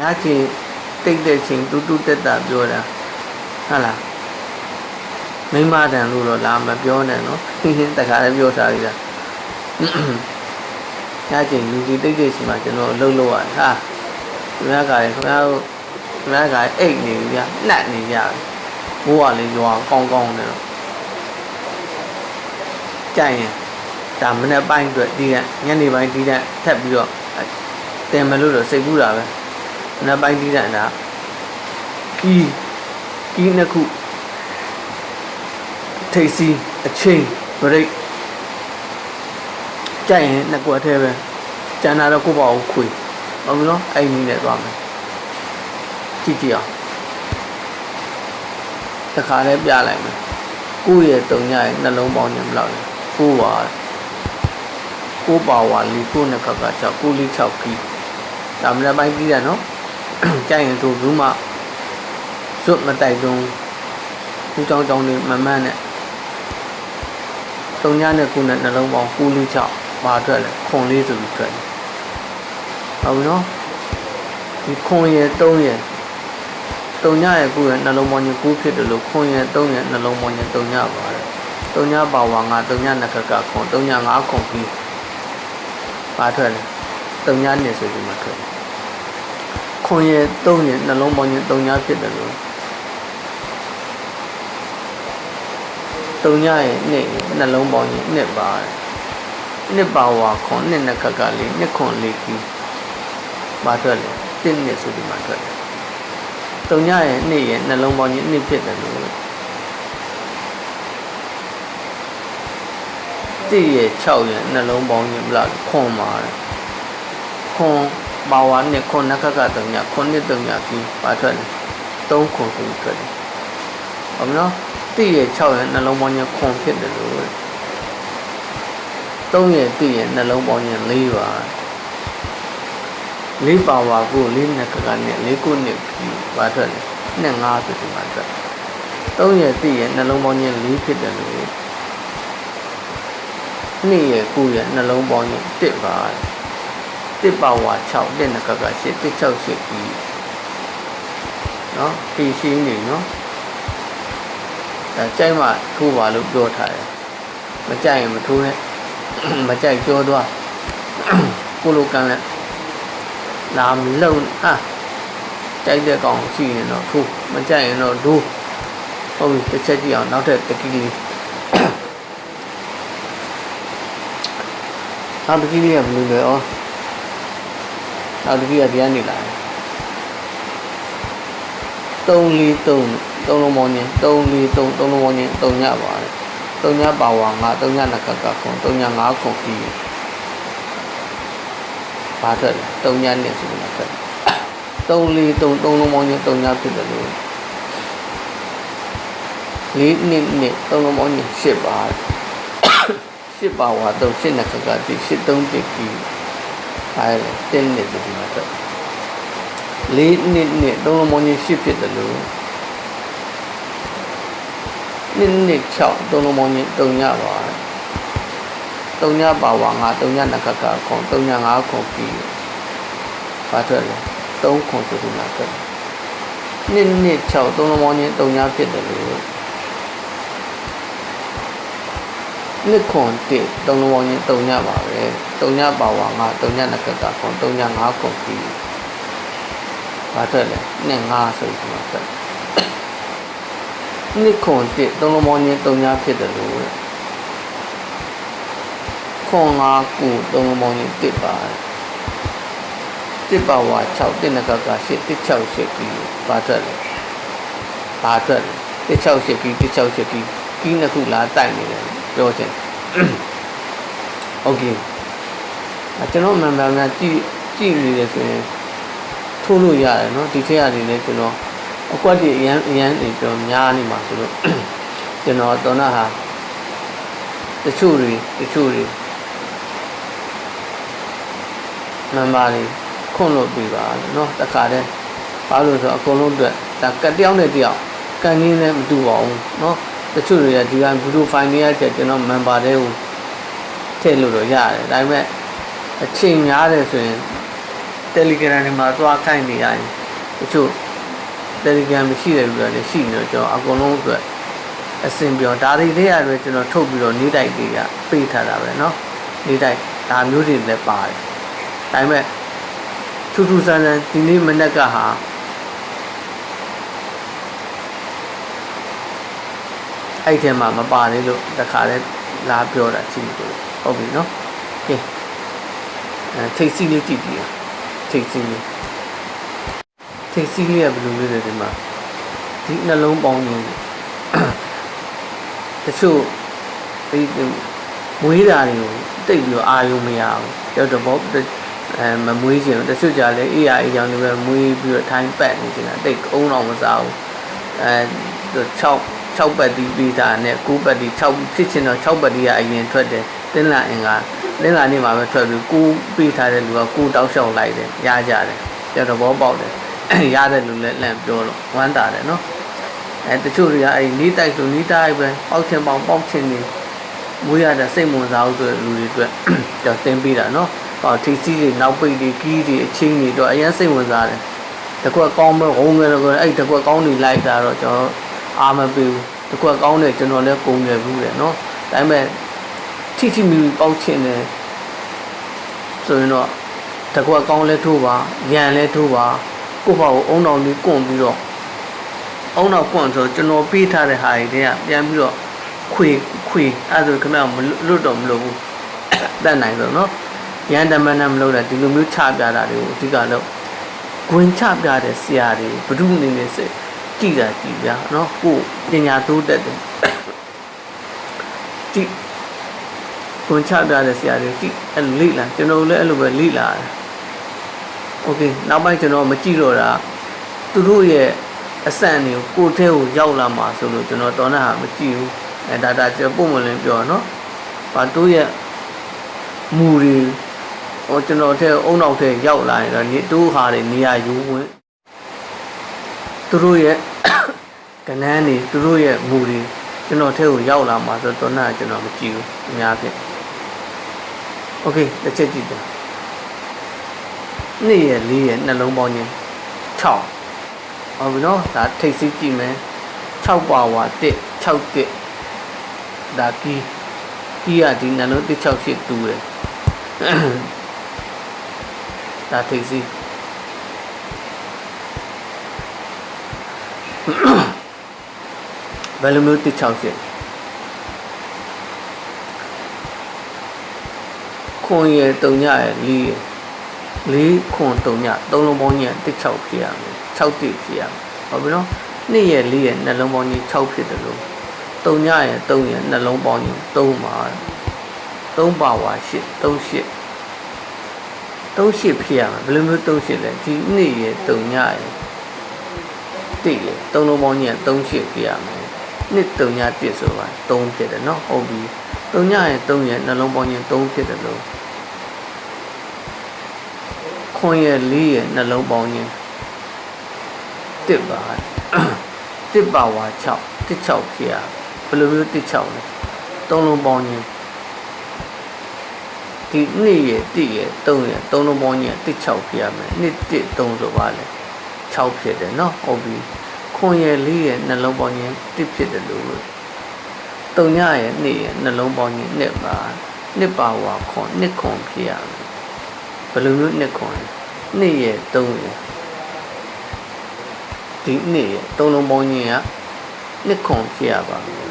ညချင်းတိတ်တဲ့ချင်းတူတူတက်တာပြောတာဟုတ်လားမိမတန်လို့တော့လာမပြောနဲ့နော်ဟင်းဟင်းတခါလည်းပြောထားပြီလားညချင်းလူကြီးတိတ်တဲ့ချင်းမှာကျွန်တော်အလုပ်လုပ်ရဟာခင်ဗျားကလည်းခင်ဗျားတို့ခင်ဗျားကအိတ်နေပြီဗျာနှက်နေကြတယ်မိုးကလေးရွာကောင်းကောင်းနေတော့ကြိုင်ရင်ဒါမနေ့ပိုင်းအတွက်တီးတဲ့ညနေပိုင်းတီးတဲ့ထပ်ပြီးတော့တင်မလို့တော့စိတ်ကူးတာပဲ မနေ့ပိုင်းတီးတဲ့ဒါကီးကီးနှစ်ခုထိတ်စီအချင်းဘရိတ်ကြိုင်ရင်နှစ်ကွက်သေးပဲကျန်တာတော့ကိုယ့်ဘာကိုခွေဟုတ်ပြီနော်အဲ့နည်းနဲ့သွားမယ်ကြည့်ကြည့်အောင်တခါလဲပြလိုက်မယ်ကိုယ့်ရဲ့တုံညရဲ့နှလုံးပေါင်းညမလောက်လဲကိုယ့်ပါကိုပါဝါလီကိုနှစ်ခါက6ကိုလီ6ကီဒါမနေ့ပိုင်းပြီးတယ်နော် ကြိုင်ရင်သူဘူးမှစွတ်မတိုက်တုံးဘူးကြောင်ကြောင်နေမမန်းနဲ့တုံညနဲ့ကိုနဲ့နှလုံးပေါင်းကိုလီ6ဘာထွက်လဲခွန်လေးဆိုပြီးထွက်တယ်ဟုတ်ပြီနော်ဒီခွန်ရဲ့3ရဲ့တုံညရဲ့ကိုရဲ့နှလုံးပေါင်းကြီး9ဖြစ်တယ်လို့ခွန်ရဲ့3ရဲ့နှလုံးပေါင်းကြီးတုံညပါတယ်တုံညပါဝါငါတုံညနှစ်ခါကခွန်တုံည5ခွန်ပြီးဘာထွက်လဲတုံညနှစ်ဆိုပြီးမှထွက်တယ် ခွန်ရဲ့3ရဲ့နှလုံးပေါင်းကြီးတုံညဖြစ်တယ်လို့တုံညရဲ့နှစ်နှလုံးပေါင်းကြီးနှစ်ပါတယ်နှစ်ပါဝါခွန်နှစ်နှစ်ခါကလေးနှစ်ခွန်လေးပြီးဘာထွက်လဲတစ်နှစ်ဆိုပြီးမှထွက်တယ်တုံညရဲ့နှစ်ရဲ့နှလုံးပေါင်းကြီးနှစ်ဖြစ်တယ်လို့တစ်ရဲ့6ရဲ့နှလုံးပေါင်းကြီးမလားခွန်ပါတယ်ခွန် ပါဝါနဲ့ခွန်နှစ်ခါကတုံညခွန်နှစ်တုံညပြီးဘာထွက်လဲ3ခွန်ဆိုပြီးထွက်တယ်ဟုတ်မလားတစ်ရဲ့6ရဲ့နှလုံးပေါင်းကြီးခွန်ဖြစ်တယ်လို့3ရဲ့တစ်ရဲ့နှလုံးပေါင်းကြီး4ပါလေးပါဝါကိုလေးနှစ်ခါကနဲ့လေးခုနှစ်ပြီးပါထွက်တယ်နှစ်ငါးဆိုဒီမှာထွက်သုံးရဲ့တိရဲ့နှလုံးပေါင်းချင်းလေးဖြစ်တယ်လို့နှစ်ရဲ့ကိုရဲ့နှလုံးပေါင်းချင်းတစ်ပါ တစ်ပါဝါ6တစ်နှစ်ခါက8တစ်6 8ပြီးနော်ပြီးရှင်းနေနော်အဲကြိုက်မှထိုးပါလို့ပြောထားတယ်မကြိုက်ရင်မထိုးနဲ့မကြိုက်ပြောသွားကိုလိုကန်လက်လာမလုံအာကြိုက်တဲ့ကောင်ရှိရင်တော့ထိုးမကြိုက်ရင်တော့ဒိုးဟုတ်ပြီတစ်ချက်ကြည့်အောင်နောက်ထပ်တကီးလေးနောက်တကီးလေးကဘယ်လိုလဲဩ နောက်တကီးကပြန်နေလာတယ်3 4 3 3လုံးပေါင်းချင်း3 4 3 3လုံးပေါင်းချင်း3ညပါတယ်3ညပါဝါငါ3ညနကကခွန်3ည5ခွန်ပြီးဘာထွက်လဲ3ညနဲ့ဆိုမှထွက်3 4 3 3လုံးပေါင်းချင်း3ညဖြစ်တယ်လို့လေးနှစ်နှစ်3လုံးပေါင်းချင်း10ပါ10ပါဝါ3 10နကကတိ10 3တိပြီး အဲတင်းနှစ်ဆိုဒီမှာထွက်လေးနှစ်နှစ်3လုံးပေါင်းချင်း10ဖြစ်တယ်လို့နှစ်နှစ်6 3လုံးပေါင်းချင်း3ညပါ3ညပါဝါငါ3ညနကကခွန်3ည5ခွန်ပြီးဘာထွက်လဲ3ခွန်ဆိုဒီမှာထွက်နှစ်နှစ်6 3လုံးပေါင်းချင်း3ညဖြစ်တယ်လို့ နှစ်ခွန်တစ်3လုံးပေါင်းချင်း3ညပါပဲ3ညပါဝါငါ3ညနကကခွန်3ည5ခွန်ပြီးဘာထွက်လဲနှစ်5ဆိုဒီမှာထွက်နှစ်ခွန်တစ်သုံးလုံးပေါင်းချင်းသုံးညာဖြစ်တယ်လို့ခွန်ငါကူသုံးလုံးပေါင်းချင်းတစ်ပါတစ်ပါဝါ6တစ်နကက8တစ်6 8ပြီးပါထွက်တယ်ပါထွက်တယ်တစ်6 8ပြီးတစ်6 8ပြီးကီးနှစ်ခုလားတိုက်နေတယ် ပြောချင်โอเคအကျွန်တော်မှန်မှန်များကြည့်ကြည့်နေတယ်ဆိုရင်ထိုးလို့ရတယ်เนาะဒီထက်ရတယ်လည်းကျွန်တော်အကွက်တွေအရန်အရန်တွေကျွန်တော်များနေမှာဆိုလို့ကျွန်တော်တော်နာဟာတချို့တွေတချို့တွေနံပါတ်တွေခွန့်လို့ပြပါเนาะတခါတည်းဘာလို့ဆိုအကုန်လုံးအတွက်ဒါကတယောက်နဲ့တယောက်ကန်ရင်းလည်းမတူပါဘူးเนาะ တချို့တွေကဒီကဗီဒီယိုဖိုင်တွေရချက်ကျွန်တော်မန်ပါတဲ့ကိုထည့်လို့တော့ရတယ်ဒါပေမဲ့အချိန်များတယ်ဆိုရင် Telegram တွေမှာသွားခိုင်းနေရတယ်တချို့ Telegram မရှိတဲ့လူတွေလည်းရှိနေတော့ကျွန်တော်အကုန်လုံးအတွက်အဆင်ပြေအောင်ဒါတွေလေးရတယ်ကျွန်တော်ထုတ်ပြီးတော့နေတိုက်တွေကပေးထားတာပဲเนาะနေတိုက်ဒါမျိုးတွေလည်းပါတယ်ဒါပေမဲ့ထူးထူးဆန်းဆန်းဒီနေ့မနေ့ကဟာ အဲ့ထဲမှာမပါသေးလို့တခါလဲလာပြောတာရှိတယ်ဟုတ်ပြီနော်ကဲအဲထိတ်စီလေးကြည့်ကြည့်ထိတ်စီလေးထိတ်စီလေးကဘယ်လိုမျိုးလဲဒီမှာဒီနှလုံးပေါင်းရင်းတချို့ဒီမွေးတာတွေကိုတိတ်ပြီးအာယုံမရဘူးတော့တော့ဘောအဲမမွေးခြင်းတချို့ကြလဲအေးရအေးကြောင့်လည်းမွေးပြီးတော့ထိုင်းပတ်နေခြင်းတာတိတ်အုံတော့မစားဘူးအဲ6 6ပတ်တီးပြီးတာနဲ့9ပတ်တီး6ဖြစ်ချင်တော့6ပတ်တီးကအရင်ထွက်တယ်တင်းလာအင်္ဂါတင်းလာနေမှာပဲထွက်ပြီး9ပြီးထားတဲ့လူက9တောက်လျှောက်လိုက်တယ်ရကြတယ်ကျောက်တော့ဘောပေါက်တယ်ရတဲ့လူလည်းလန့်ပြောတော့ဝမ်းတာတယ်နော်အဲတချို့တွေကအဲနီးတိုက်ဆိုနီးတိုက်ပဲပေါက်ချင်ပေါင်ပေါက်ချင်နေမွေးရတဲ့စိတ်ဝင်စားလို့ဆိုတဲ့လူတွေအတွက်ကြောက်တင်ပေးတာနော်ဟောထီစီးတွေနောက်ပိတ်တွေကီးတွေအချင်းတွေတော့အရင်စိတ်ဝင်စားတယ်တကွက်ကောင်းမဲ့ဟုံးငယ်တော့အဲ့တကွက်ကောင်းနေလိုက်တာတော့ကျွန်တော် အာမပေးဘူးတကွက်ကောင်းတယ်ကျွန်တော်လည်းကုန်ခဲ့ဘူးတယ်နော်ဒါပေမဲ့ထိထိမီမီပေါက်ချင်တယ်ဆိုရင်တော့တကွက်ကောင်းလဲထိုးပါရန်လဲထိုးပါကိုယ့်ဘာကိုအုံတော်လေးကွန့်ပြီးတော့အုံတော်ကွန့်ဆိုကျွန်တော်ပေးထားတဲ့ဟာတွေတည်းကပြန်ပြီးတော့ခွေခွေအဲ့ဒါဆိုခင်ဗျမလွတ်တော့မလို့ဘူးတတ်နိုင်ဆိုနော်ရန်တမန်နဲ့မလို့တဲ့ဒီလိုမျိုးချပြတာတွေကိုအဓိကတော့ဂွင်ချပြတဲ့ဆရာတွေဘ ᱹ အနေနဲ့စိတ် ကြည်တာကြည်ဗျာနော်ကိုပညာတိုးတက်တယ်ကြည်ဂွင်ချပြတဲ့ဆရာတွေကြည်အဲ့လိုလိလာကျွန်တော်လည်းအဲ့လိုပဲလိလာတယ်โอเคနောက်ပိုင်းကျွန်တော်မကြည့်တော့တာသူတို့ရဲ့အဆန်တွေကိုကိုယ်ထဲကိုရောက်လာမှာဆိုလို့ကျွန်တော်တော်နာဟာမကြည့်ဘူးအဲဒါဒါကျွန်တော်ပုံမလင်းပြောနော်။ဘာတို့ရဲ့မူတွေဟိုကျွန်တော်ထဲအုံနောက်ထဲရောက်လာရင်တော့နေတိုးဟာတွေနေရာယူဝင်သူ တို့ရဲ့ကနန်းတွေသူတို့ရဲ့မူတွေကျွန်တော်ထဲကိုရောက်လာမှာဆိုတော့တော်နာကျွန်တော်မကြည့်ဘူးအများဖြင့်။ Okay တစ်ချက်ကြည့်တယ်။နေ့ရက်လေးရက်နှလုံးပေါင်းချင်း6ဟုတ်ပြီနော်ဒါထိတ်စီးကြည့်မယ်6ပါဝါ1 6 1ဒါကီးကီးကဒီနှလုံး1 6 8တူတယ်ဒါထိတ်စီး ဘယ်လိုမျိုး1 6 8ခွန်ရယ်တုံညရယ်လီရယ်လေးခွန်တုံညသုံးလုံးပေါင်းကြီး1 6ဖြစ်ရမယ်6တိဖြစ်ရမယ်ဟုတ်ပြီနော်နှစ်ရယ်လေးရယ်နှလုံးပေါင်းကြီး6ဖြစ်တယ်လို့တုံညရယ်3ရယ်နှလုံးပေါင်းကြီး3ပါ3ပါဝါ8 3 8 3 8ဖြစ်ရမယ်ဘယ်လိုမျိုး3 8လဲဒီနှစ်ရယ်တုံညရယ် တိရယ်သုံးလုံးပေါင်းကြီး3 8ဖြစ်ရမယ်နှစ်တုံည1ဆိုပါ3ဖြစ်တယ်နော်ဟုတ်ပြီတုံညရယ်3ရယ်နှလုံးပေါင်းကြီး3ဖြစ်တယ်လို့ခွန်ရယ်4ရယ်နှလုံးပေါင်းကြီးတစ်ပါတစ်ပါဝါ6တစ်6ဖြစ်ရဘယ်လိုမျိုးတစ်6လဲသုံးလုံးပေါင်းချင်းဒီနှစ်ရတစ်ရ3ရသုံးလုံးပေါင်းချင်းတစ်6ဖြစ်ရမယ်နှစ်တစ်3ဆိုပါလေ 6ဖြစ်တယ်နော်ဟုတ်ပြီခွန်ရယ်လေးရနှလုံးပေါင်းချင်းတစ်ဖြစ်တယ်လို့တုံညရနှစ်ရနှလုံးပေါင်းချင်းနှစ်ပါနှစ်ပါဝါခွန်နှစ်ခွန်ဖြစ်ရမယ်ဘယ်လိုမျိုးနှစ်ခွန်လဲနှစ်ရ3ရဒီနှစ်ရသုံးလုံးပေါင်းချင်းကနှစ်ခွန်ဖြစ်ရပါမယ်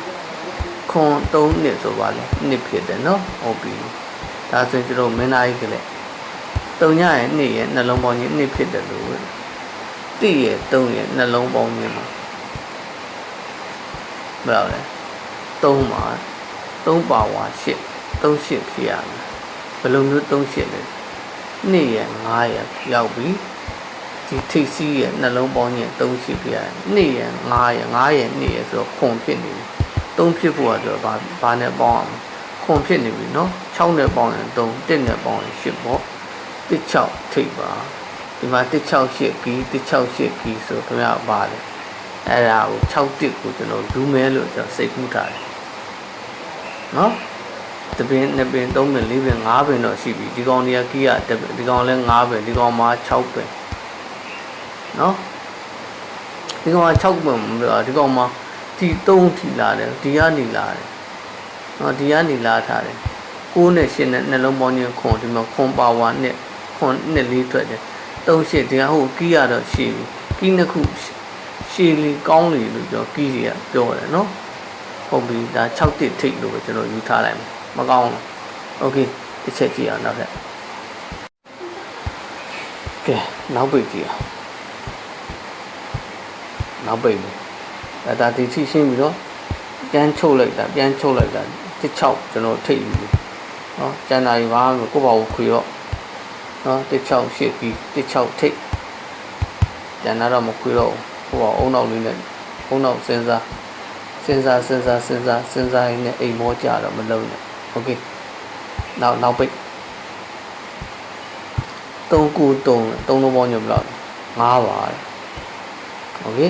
ခွန်3နှစ်ဆိုပါလေနှစ်ဖြစ်တယ်နော်ဟုတ်ပြီဒါဆိုရင်ကျွန်တော်မင်းသားကြီးကလေးတုံညရဲ့နှစ်ရဲ့နှလုံးပေါင်းချင်းနှစ်ဖြစ်တယ်လို့ တိရဲ့3ရဲ့နှလုံးပေါင်းချင်းမှာဘယ်လိုလဲ3ပါ3ပါဝါ8 3 8ဖြစ်ရမယ်ဘယ်လိုမျိုး3 8လဲနှစ်ရဲ့9ရဲ့ရောက်ပြီဒီထိတ်စီးရဲ့နှလုံးပေါင်းရဲ့3ရှိပြရတယ်နှစ်ရဲ့9ရဲ့9ရဲ့နှစ်ရဲ့ဆိုတော့ခွန်ဖြစ်နေပြီ3ဖြစ်ဖို့ကတော့ဘာဘာနဲ့ပေါင်းအောင်ခွန်ဖြစ်နေပြီเนาะ6နဲ့ပေါင်းရင်3 1နဲ့ပေါင်းရင်8ပေါ့16ထိတ်ပါ ဒီမှာ168 B 168 B ဆိုခင်ဗျာပါတယ်အဲ့ဒါကို61ကိုကျွန်တော်လူမဲလို့ကျွန်တော်စိတ်ကူးထားတယ်နော်တပင်2ပင်3ပင်4ပင်5ပင်တော့ရှိပြီဒီကောင်တွေကကိရဒီကောင်လည်း5ပင်ဒီကောင်မှာ6ပင်နော်ဒီကောင်က6ပင်ဒီကောင်မှာဒီ3ထီလာတယ်ဒီကနေလာတယ်နော်ဒီကနေလာထားတယ်6နဲ့8နဲ့နှလုံးပေါင်းချင်းခွန်ဒီမှာခွန်ပါဝါနဲ့ခွန်နဲ့လေးထွက်တယ် 3 8ဒီကဟိုကီးရတော့ရှိပြီကီးနှစ်ခုရှည်လေးကောင်းလေလို့ပြောကီးတွေကပြောတယ်နော်ဟုတ်ပြီဒါ6တစ်ထိတ်လို့ပဲကျွန်တော်ယူထားလိုက်မယ်မကောင်းဘူးโอเคတစ်ချက်ကြည့်အောင်နောက်ထပ်ကဲနောက်ပိတ်ကြည့်အောင်နောက်ပိတ်မယ်ဒါဒါဒီထိရှင်းပြီးတော့ပြန်ချုပ်လိုက်တာပြန်ချုပ်လိုက်တာတစ်6ကျွန်တော်ထိတ်ယူပြီနော်ကျန်တာကြီးပါကိုယ့်ဘာကိုခွေတော့ နော်တစ်6ရှစ်ပြီးတစ်6ထိတ်ကျန်တာတော့မခွေတော့ဘူးဟိုအုံနောက်လေးနဲ့အုံနောက်စဉ်းစားစဉ်းစားစဉ်းစားစဉ်းစားစဉ်းစားရင်းနဲ့အိမ်မောကြတော့မလုံးနဲ့โอเคနောက်နောက်ပိတ်3ခု3 3လုံးပေါင်းညဘယ်လောက်5ပါโอเค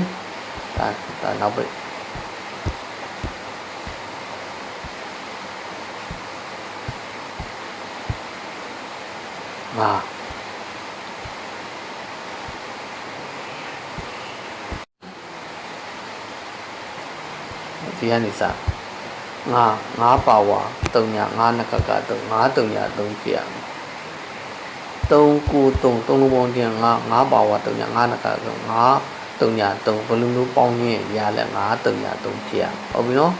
ဒါဒါနောက်ပိတ် ငါဒီကနေစငါငါပါဝါ3ည5နကက3 5 3ည3ပြရမယ်3 9 3 3လုံးပေါင်းခြင်း5 5ပါဝါ3ည5နကက3 5 3ည3ဘယ်လိုမျိုးပေါင်းရင်းရလဲ5 3ည3ပြရမယ်ဟုတ်ပြီနော်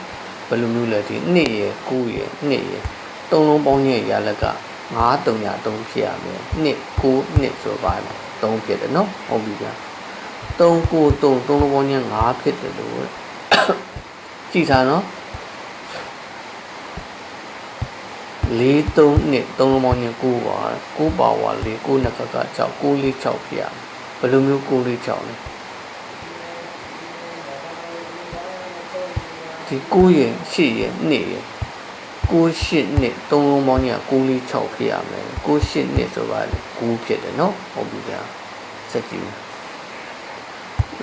ဘယ်လိုမျိုးလဲဒီ2ရယ်9ရယ်2ရယ်3လုံးပေါင်းရင်းရလက်က5 9303ဖြစ်ရမယ်2 9 2ဆိုပါမယ်3ဖြစ်တယ်เนาะဟုတ်ပြီဗျာ3 9 3 3ဘောည5ဖြစ်တယ်လို့ကြည့်စားเนาะလေးသုံးနှစ်သုံးလုံးပေါင်းရင်ကိုးပါကိုးပါဝါလေးကိုးနှစ်ခါက6ကိုးလေး6ဖြစ်ရဘယ်လိုမျိုးကိုးလေး6လဲဒီကိုးရင်ရှေ့ရင်နှစ်ရင် 8နှစ်3လုံးပေါင်းချင်း9လေး6ဖြစ်ရမယ်9 8နှစ်ဆိုပါလေ9ဖြစ်တယ်နော်ဟုတ်ပြီဗျာစက်ကြည့်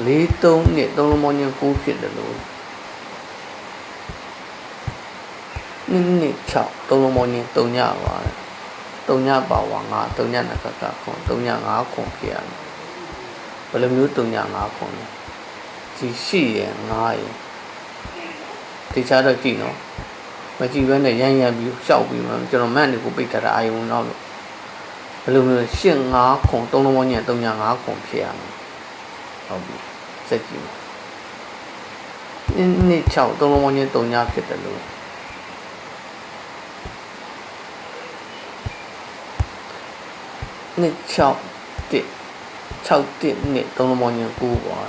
၄3နှစ်3လုံးပေါင်းချင်း9ဖြစ်တယ်လို့နှစ်နှစ်6သုံးလုံးပေါင်းချင်း3ညပါတယ်3ညပါဝါ9 3ညနကကခွန်3ည5ခွန်ဖြစ်ရတယ်ဘယ်လိုမျိုး3ည5ခွန်လဲဒီရှိရယ်9ရယ်တေချာတော့ကြည့်နော် မကြည့်ဘဲနဲ့ရမ်းရမ်းပြီးရှောက်ပြီးမှကျွန်တော်မန့်နေကိုပိတ်ထားတာအာယုံတော့လို့ဘယ်လိုမျိုးရှင်း5ခွန်3လုံးပေါင်းချင်း3ည5ခွန်ဖြစ်ရမယ်ဟုတ်ပြီစက်ကြည့်နှစ်နှစ်6 3လုံးပေါင်းချင်း3ညဖြစ်တယ်လို့နှစ်6တစ်6တစ်နှစ်သုံးလုံးပေါင်းချင်း9ပါ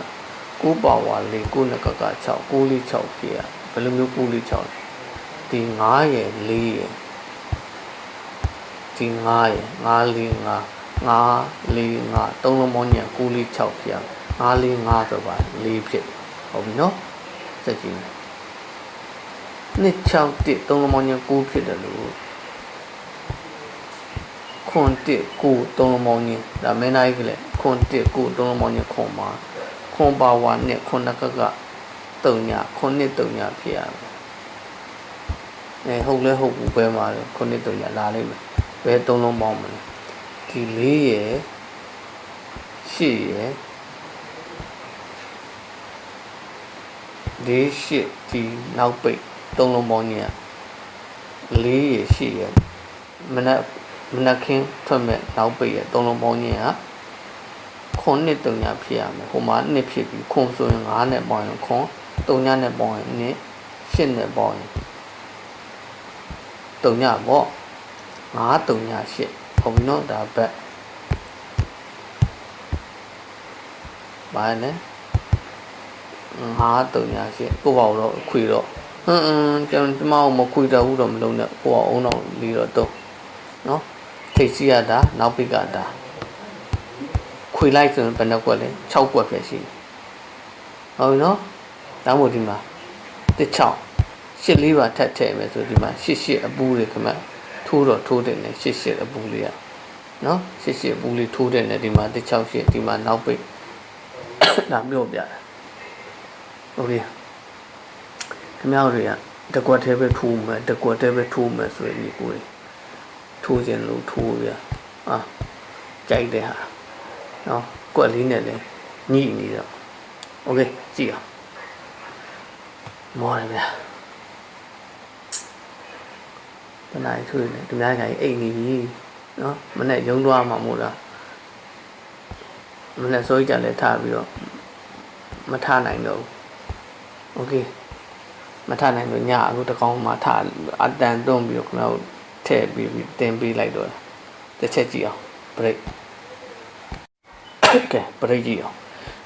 9ပါဝါလေး9နှစ်ကက6 9လေး6ဖြစ်ရဘယ်လိုမျိုး9လေး6 ဒီ9ရယ်4ရယ်ဒီ9ရယ်9လေး9 9လေး9သုံးလုံးပေါင်းချင်း9လေး6ဖြစ်ရ9လေး9ဆိုပါ4ဖြစ်ဟုတ်ပြီနော်စက်ကြည့်နှစ်6တစ်သုံးလုံးပေါင်းချင်း9ဖြစ်တယ်လို့ခွန်တစ်ကိုသုံးလုံးပေါင်းချင်းဒါမင်းသားကြီးကလည်းခွန်တစ်ကိုသုံးလုံးပေါင်းချင်းခွန်ပါခွန်ပါဝါနဲ့ခွန်နကကတုံညာခွန်နှစ်တုံညာဖြစ်ရမယ် အဲဟုတ်လဲဟုတ်ဘူးပဲမှာခွန်နှစ်တုံညာလာလိမ့်မယ်ဘယ်သုံးလုံးပေါင်းမလဲဒီ၄ရယ်၈ရယ်လေးရှစ်ဒီနောက်ပိတ်သုံးလုံးပေါင်းကြီးอ่ะ၄ရယ်၈ရယ်မနက်မနက်ခင်းထွက်မဲ့နောက်ပိတ်ရဲ့သုံးလုံးပေါင်းချင်းကခွန်နှစ်တုံညာဖြစ်ရမယ်ဟိုမှာနှစ်ဖြစ်ပြီးခွန်ဆိုရင်9နဲ့ပေါင်းရင်ခွန်တုံညာနဲ့ပေါင်းရင်နှစ်8နဲ့ပေါင်းရင် တုံညာပေါ့9တုံညာ8ဟုတ်ပြီနော်ဒါဘက်ဘာလဲ9တုံညာ8ကိုပေါ့တော့ခွေတော့ဟွန်းအင်းကျွန်တော်မအောင်မခွေတော့ဘူးတော့မလုံးနဲ့ကိုအောင်အောင်တော့လီတော့တော့နော်ထိတ်စီရတာနောက်ပိကတာခွေလိုက်ဆိုရင်ဘယ်နှကွက်လဲ6ကွက်ပဲရှိဟုတ်ပြီနော်တောင်းဖို့ဒီမှာတစ်6 ရှစ်လေးပါထပ်ထည့်မယ်ဆိုဒီမှာရှစ်ရှစ်အပူတွေခမထိုးတော့ထိုးတယ်နဲ့ရှစ်ရှစ်အပူလေးရနော်ရှစ်ရှစ်အပူလေးထိုးတယ်နဲ့ဒီမှာတစ်6ရှစ်ဒီမှာနောက်ပိတ်ဒါမျိုးပြတာโอเคခင်ဗျားတို့တွေက တကွက်သေးပဲထိုးမယ်တကွက်သေးပဲထိုးမယ်ဆိုရင်ဒီကိုယ်ထိုးခြင်းလို့ထိုးရအာကြိုက်တဲ့ဟာနော်ကွက်လေးနဲ့လည်းညှိနေတော့โอเคကြည့်အောင်မောရဗျာ တနားထွေးနေဒီများကြီးအိတ်နေပြီနော်မနဲ့ရုံသွားမှာမို့လားမနဲ့စိုးကြလဲထားပြီးတော့မထားနိုင်တော့ဘူးโอเคမထားနိုင်လို့ညအခုတကောင်မှထားအတန်တွန်းပြီးတော့ခဏထည့်ပြီးပြီးတင်ပေးလိုက်တော့တစ်ချက်ကြည့်အောင် break ကဲ break ကြည့်အောင်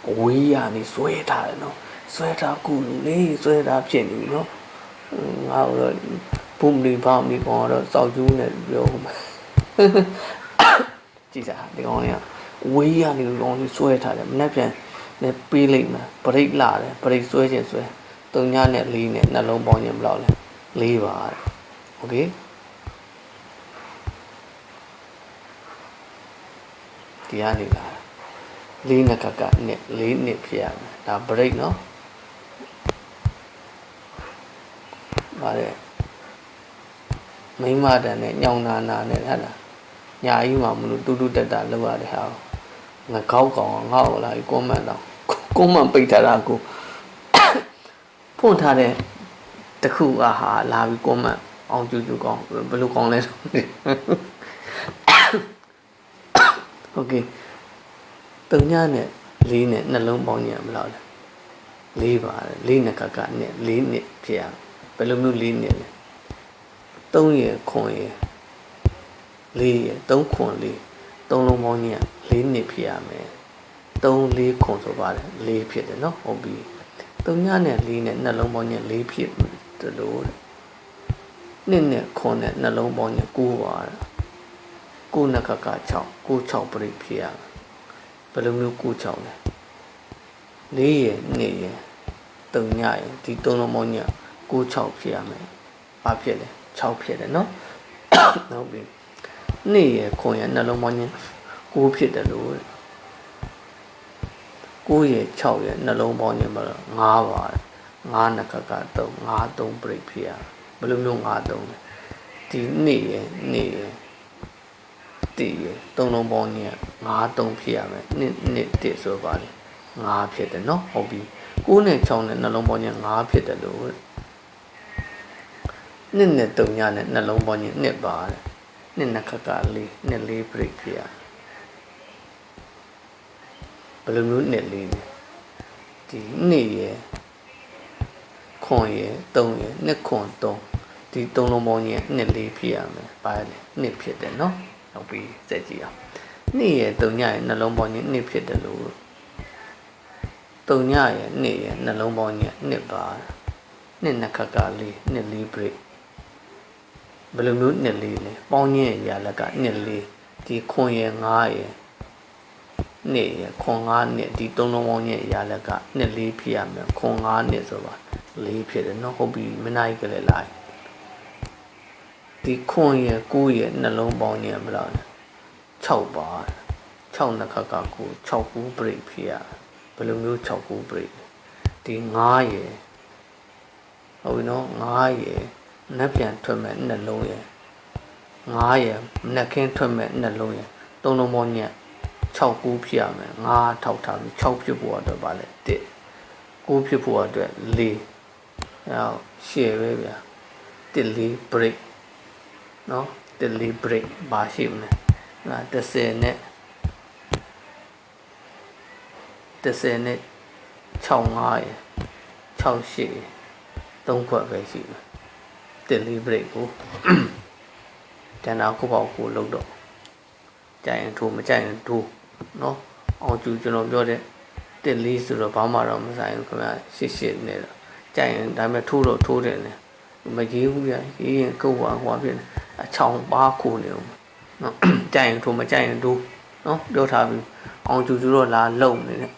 အဝေးရနေဆွဲထားတယ်နော်ဆွဲထားကူလူလေးဆွဲထားဖြစ်နေပြီနော်ငါတော့ ဘုံလီဘောင်းဒီကောင်တော့စောက်ကျူးနေပြောမှာကြည့်စားဒီကောင်လေးကဝေးရနေကောင်လေးဆွဲထားတယ်မနေ့ပြန်နဲ့ပေးလိုက်မှာ break လာတယ် break ဆွဲခြင်းဆွဲတုံညနဲ့လေးနဲ့နှလုံးပေါင်းခြင်းဘယ်လောက်လဲလေးပါโอเคဒီကနေလာလေးနှစ်ကကနဲ့လေးနှစ်ဖြစ်ရမယ်ဒါ break နော်ပါတယ် မိမတန်နဲ့ညောင်နာနာနဲ့ဟာလားညာကြီးမှမလို့တူတူတက်တာလောက်ရတဲ့ဟာငါကောက်ကောင်ငါ့ကိုလာကွန်မန့်တော့ကွန်မန့်ပိတ်ထားတာကိုဖွင့်ထားတဲ့တခုအဟာလာပြီးကွန်မန့်အောင်ကျူကျူကောင်ဘယ်လိုကောင်းလဲဆိုโอเคတုံညနဲ့လေးနဲ့နှလုံးပေါင်းညံမလားလေးပါတယ်လေးနဲ့ကကနဲ့လေးနှစ်ဖြစ်ရဘယ်လိုမျိုးလေးနှစ်လဲ 3ရယ်ခွန်ရယ်4ရယ်3ခွန်4 3လုံးပေါင်းညံလေးနှစ်ဖြစ်ရမယ်3 4ခွန်ဆိုပါတယ်4ဖြစ်တယ်နော်ဟုတ်ပြီတုံညနဲ့4နဲ့နှလုံးပေါင်းညံ4ဖြစ်တယ်လို့နှစ်နဲ့ခွန်နဲ့နှလုံးပေါင်းညံ9ပါတယ်9နဲ့ကက6 9 6ပြိဖြစ်ရမယ်ဘယ်လိုမျိုးကိုချောင်းလဲလေးရယ်နှစ်ရယ်တုံညရယ်ဒီသုံးလုံးပေါင်းညကို6ဖြစ်ရမယ်ဘာဖြစ်လဲ 6ဖြစ်တယ်နော်ဟုတ်ပြီနှစ်ရယ်ခွန်ရယ်နှလုံးပေါင်းည9ဖြစ်တယ်လို့9ရယ်6ရယ်နှလုံးပေါင်းညမှာ9ပါ9နှစ်ခက်က3 5 3ပြိဖြစ်ရဘယ်လိုမျိုး5 3လဲဒီနှစ်ရယ်နှစ်ရယ်တည်ရသုံးလုံးပေါင်းကြီးက9 3ဖြစ်ရမယ်နှစ်နှစ်တည်ဆိုပါလေ9ဖြစ်တယ်နော်ဟုတ်ပြီ9နဲ့6နဲ့နှလုံးပေါင်းကြီး9ဖြစ်တယ်လို့ နှစ်နဲ့3ညနဲ့နှလုံးပေါင်းကြီးနှစ်ပါတဲ့နှစ်နှစ်ခက်ကလေးနှစ်လေး break ဖြစ်ရဘယ်လိုမျိုးနှစ်လေးလဲဒီနှစ်ရယ်ခွန်ရယ်3ရယ်နှစ်ခွန်3ဒီ3လုံးပေါင်းကြီးနှစ်လေးဖြစ်ရမယ်ပါလေနှစ်ဖြစ်တယ်နော်နောက်ပြီးစက်ကြည့်အောင်နှစ်ရယ်တုံညရယ်နှလုံးပေါင်းကြီးနှစ်ဖြစ်တယ်လို့တုံညရယ်နှစ်ရယ်နှလုံးပေါင်းကြီးနှစ်ပါနှစ်နှစ်ခက်ကလေးနှစ်လေး break ဘယ်လိုမျိုးနှစ်လေးလဲပေါင်းကြီးရလက်ကနှစ်လေးဒီခွန်ရယ်ငါးရယ်နှစ်ရယ်ခွန်ငါးနှစ်ဒီသုံးလုံးပေါင်းကြီးရလက်ကနှစ်လေးဖြစ်ရမယ်ခွန်ငါးနှစ်ဆိုပါလေးဖြစ်တယ်နော်ဟုတ်ပြီမနိုင်ကြလေလိုက်ဒီခွန်ရယ်ကိုရယ်နှလုံးပေါင်းရယ်ဘယ်လောက်လဲ6ပါ6နှစ်ခါကကို6ကူ break ဖြစ်ရဘယ်လိုမျိုး6ကူ break ဒီ9ရယ်ဟုတ်ပြီနော်9ရယ် နှက်ပြန်ထွက်မဲ့နှလုံးရယ်9ရယ်နှက်ခင်းထွက်မဲ့နှလုံးရယ်သုံးလုံးပေါင်းညက်6ကူဖြစ်ရမယ်9ထောက်ထားပြီး6ဖြစ်ဖို့အတွက်ပါလေ1 9ဖြစ်ဖို့အတွက်4အဲရှေ့ပဲဗျာ1 4 break နော် deliberate ဘာရှိမလဲဟာ30နဲ့30နဲ့65ရယ်68ရယ်3ခွက်ပဲရှိမယ် deliberate ကိုတန်တာကိုပေါ့ကိုလုံးတော့ကြိုင်ထိုးမကြိုင်ထိုးနော်အောင်ကျူကျွန်တော်ပြောတဲ့တစ်လေးဆိုတော့ဘာမှတော့မဆိုင်ဘူးခင်ဗျာရှစ်ရှစ်နဲ့တော့ကြိုင်ဒါပေမဲ့ထိုးတော့ထိုးတယ်နဲ့မကြီးဘူးဗျာရေးရင်ကုတ်ပါဟွာဖြစ်နေအချောင်ပါခိုးနေအောင်နော်ကြိုက်ရင်ထိုးမကြိုက်ရင်ထိုးနော်ပြောထားပြီးအောင်ကျူကျူတော့လာလုံနေတယ်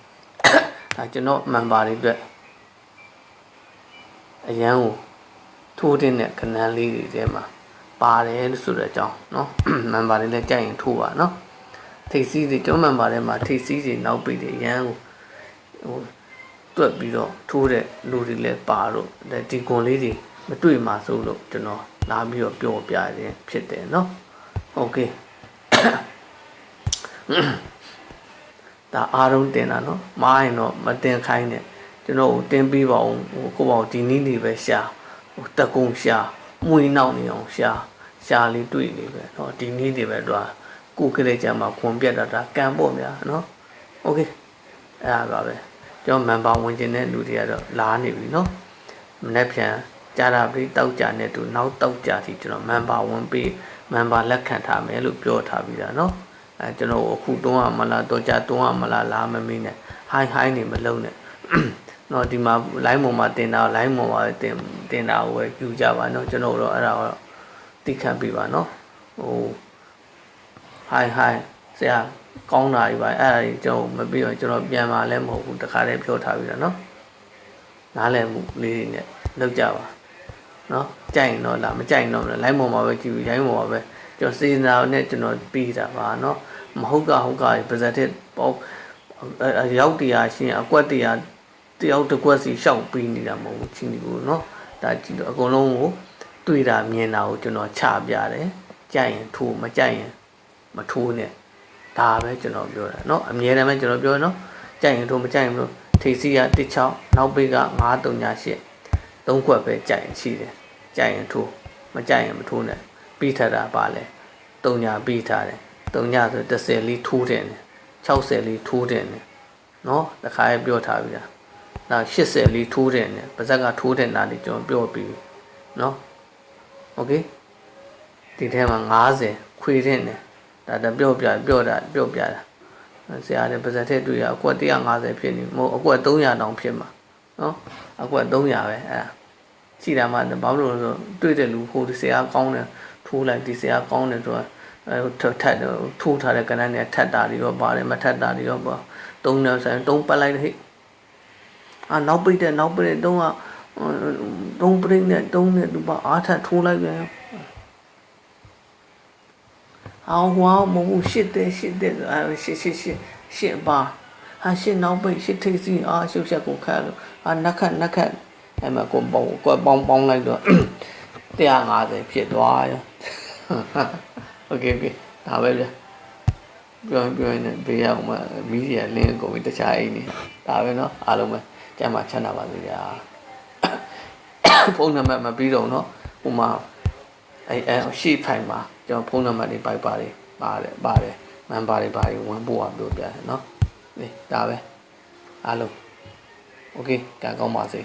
ဒါကျွန်တော်မန်ပါတွေအတွက်အရန်ကို ထိုးတဲ့ခဏန်းလေးတွေထဲမှာပါတယ်လို့ဆိုတဲ့အကြောင်းနော်မန်ပါတွေလည်းကြိုက်ရင်ထိုးပါနော်ထိတ်စီးတွေကျွန်တော်မန်ပါထဲမှာထိတ်စီးတွေနောက်ပိတ်တွေအရန်ကိုဟိုတွက်ပြီးတော့ထိုးတဲ့လူတွေလည်းပါတော့ဒီကွန်လေးတွေ မတွေ့မှာဆိုလို့ကျွန်တော်လာပြီးတော့ပြောပြခြင်းဖြစ်တယ်เนาะโอเค ဒါအားလုံးတင်တာเนาะမားရင်တော့မတင်ခိုင်းနဲ့ကျွန်တော်ကိုတင်ပြီးပါအောင်ဟိုကိုပေါ့ဒီနည်းနေပဲရှာဟို တက်ကုန်းရှာမွေနောက်နေအောင်ရှာရှာလေးတွေ့နေပဲเนาะဒီနည်းတွေပဲတော့ကိုကလေးကြမှာခွန်ပြတ်တာဒါကံပေါ့ဗျာเนาะโอเคအဲ့ဒါပါပဲကျွန်တော်မန်ပါဝင်ခြင်းတဲ့လူတွေကတော့လာနေပြီเนาะမနေ့ပြန်ကြာတာပြီးတောက်ကြနဲ့တူနောက်တောက်ကြစီကျွန်တော်မန်ပါဝင်ပြီးမန်ပါလက်ခံထားမယ်လို့ပြောထားပြီးတာเนาะအဲကျွန်တော်အခုတုံးရမလားတော့ကြတုံးရမလားလာမမင်းနဲ့ဟိုင်းဟိုင်းနေမလုံးနဲ့ နော်ဒီမှာ line ပေါ်မှာတင်တာ line ပေါ်မှာတင်တင်တာကိုပဲယူကြပါနော်ကျွန်တော်တို့အဲ့ဒါတော့သိခံပြပါနော်ဟို hi hi ဆရာကောင်းတာကြီးပါအဲ့ဒါကြီးကျွန်တော်မပြီးတော့ကျွန်တော်ပြန်มาလဲမဟုတ်ဘူးတခါတည်းပြောထားပြီတော့နော်နားလည်မှုလေးတွေနဲ့လောက်ကြပါနော်ကြိုက်ရင်တော့လာမကြိုက်ရင်တော့ line ပေါ်မှာပဲကြည့်ပြီး line ပေါ်မှာပဲကျွန်တော်စေနာနဲ့ကျွန်တော်ပြီးတာပါနော်မဟုတ်ကဟုတ်ကပါဇက်တဲ့ပေါ့ရောက်တရားရှင်အကွက်တရား တယောက်တစ်ကွက်စီရှောက်ပြီးနေတာမဟုတ်ဘူးချင်းဒီကိုနော်ဒါကြည့်တော့အကုန်လုံးကိုတွေ့တာမြင်တာကိုကျွန်တော်ချပြတယ်ကြိုက်ရင်ထိုးမကြိုက်ရင်မထိုးနဲ့ဒါပဲကျွန်တော်ပြောတာเนาะအမြဲတမ်းပဲကျွန်တော်ပြောเนาะကြိုက်ရင်ထိုးမကြိုက်ရင်မလို့ထိပ်စီက16နောက်ပိတ်က938သုံးခွက်ပဲကြိုက်ရင်ရှိတယ်ကြိုက်ရင်ထိုးမကြိုက်ရင်မထိုးနဲ့ပြီးထတာပါလဲ3ညာပြီးထားတယ်3ညာဆို10လေးထိုးတယ်60လေးထိုးတယ်เนาะတခါပြောထားပြီလား နောက်80လေးထိုးတယ်နဲ့ပါဇက်ကထိုးတဲ့နာလေးကျွန်တော်ပြောပြီးเนาะโอเคဒီထဲမှာ90ခွေတဲ့နဲ့ဒါတပြောပြပြောတာပြောပြတာဆရာလည်းပါဇက်ထက်တွေ့ရအကွက်150ဖြစ်နေမဟုတ်အကွက်300တောင်ဖြစ်မှာเนาะအကွက်300ပဲအဲ့ဒါရှိတာမှဘာလို့လဲဆိုတွေ့တဲ့လူဟိုဒီဆရာကောင်းတယ်ထိုးလိုက်ဒီဆရာကောင်းတယ်ဆိုတော့အဲထထက်ထိုးထားတဲ့ကဏ္ဍနဲ့ထက်တာတွေရောပါတယ်မထက်တာတွေရောပါသုံးတယ်ဆိုရင်သုံးပတ်လိုက်ဟိ အာနောက်ပိတ်တဲ့နောက်ပိတ်တဲ့တုံးကတုံးပရိနဲ့တုံးနဲ့သူပါအားထက်ထိုးလိုက်ပြန်အောင်ဟောမဟုတ်ရှစ်တဲ့ရှစ်တဲ့အာရှစ်ရှစ်ရှစ်ရှစ်ပါဟာရှစ်နောက်ပိတ်ရှစ်ထိပ်စီအာရှုပ်ချက်ကိုခတ်လို့အာနက်ခတ်နက်ခတ်အဲ့မှာကိုပေါင်းကိုပေါင်းပေါင်းလိုက်တော့150ဖြစ်သွားရောโอเคโอเคဒါပဲဗျပြောရင်ပြောရင်လည်းဘေးရောက်မှမီးကြီးလင်းကုန်ပြီတခြားအိမ်နေဒါပဲเนาะအားလုံးပဲ ကျမ်းမှာချမ်းသာပါစေဗျာဖုန်းနံပါတ်မပြီးတော့เนาะဟိုမှာအဲအဲရှေ့ဖိုင်မှာကျွန်တော်ဖုန်းနံပါတ်တွေပိုက်ပါတယ်ပါတယ်ပါတယ်မန်ပါတွေပါတယ်ဝင်ပို့အောင်ပြောပြတယ်เนาะဒီဒါပဲအားလုံးโอเคကံကောင်းပါစေ